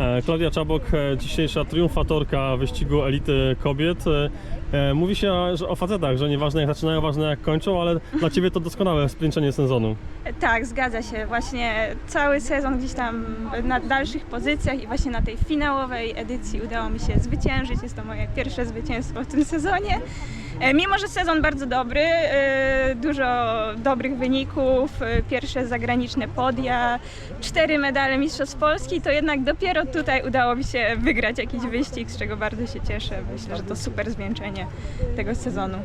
E, Klaudia Czabok, e, dzisiejsza triumfatorka wyścigu elity kobiet. E, Mówi się że o facetach, że nieważne jak zaczynają, ważne jak kończą, ale dla Ciebie to doskonałe spieńczenie sezonu. Tak, zgadza się. Właśnie cały sezon gdzieś tam na dalszych pozycjach i właśnie na tej finałowej edycji udało mi się zwyciężyć. Jest to moje pierwsze zwycięstwo w tym sezonie. E, Mimo, że sezon bardzo dobry, e, dużo dobrych wyników, pierwsze zagraniczne podia, cztery medale Mistrzostw Polski, to jednak dopiero tutaj udało mi się wygrać jakiś wyścig, z czego bardzo się cieszę. Myślę, że to super zwieńczenie tego sezonu.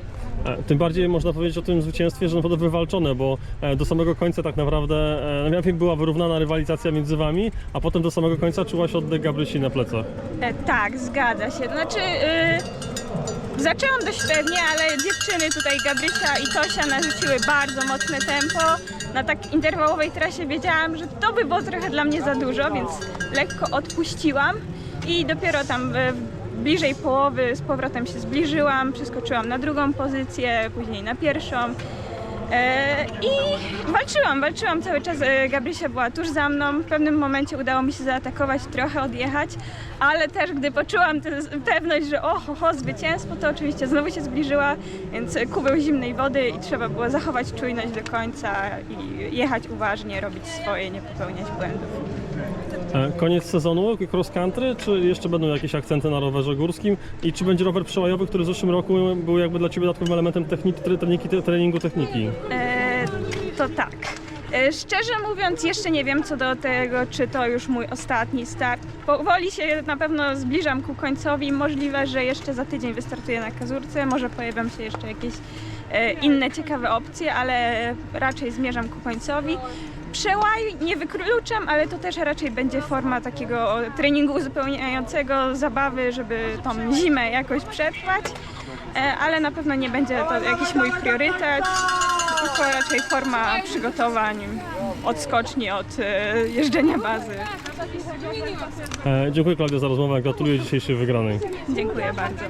E, Tym bardziej można powiedzieć o tym zwycięstwie, że naprawdę wywalczone, bo e, do samego końca tak naprawdę e, najpierw była wyrównana rywalizacja między Wami, a potem do samego końca czułaś oddech Gabrysi na plecach. E, tak, zgadza się. Znaczy, zaczęłam dość pewnie, ale dziewczyny tutaj, Gabrysia i Tosia, narzuciły bardzo mocne tempo. Na tak interwałowej trasie wiedziałam, że to by było trochę dla mnie za dużo, więc lekko odpuściłam i dopiero tam bliżej połowy z powrotem się zbliżyłam, przeskoczyłam na drugą pozycję, później na pierwszą. E, I walczyłam, walczyłam cały czas. E, Gabrysia była tuż za mną. W pewnym momencie udało mi się zaatakować, trochę odjechać, ale też gdy poczułam tę pewność, że o, ho, ho, zwycięstwo, to oczywiście znowu się zbliżyła, więc kubeł zimnej wody i trzeba było zachować czujność do końca i jechać uważnie, robić swoje, nie popełniać błędów. E, Koniec sezonu cross country, czy jeszcze będą jakieś akcenty na rowerze górskim i czy będzie rower przełajowy, który w zeszłym roku był jakby dla Ciebie dodatkowym elementem techniki, treningu techniki? E, to tak. E, Szczerze mówiąc, jeszcze nie wiem co do tego, czy to już mój ostatni start. Powoli się na pewno zbliżam ku końcowi. Możliwe, że jeszcze za tydzień wystartuję na kazurce. Może pojawią się jeszcze jakieś e, inne ciekawe opcje, ale raczej zmierzam ku końcowi. Przełaj nie wykluczam, ale to też raczej będzie forma takiego treningu uzupełniającego, zabawy, żeby tą zimę jakoś przetrwać. E, ale na pewno nie będzie to jakiś mój priorytet, tylko raczej forma przygotowań, odskoczni od e, jeżdżenia bazy. E, dziękuję Klaudia za rozmowę, gratuluję dzisiejszej wygranej. Dziękuję bardzo.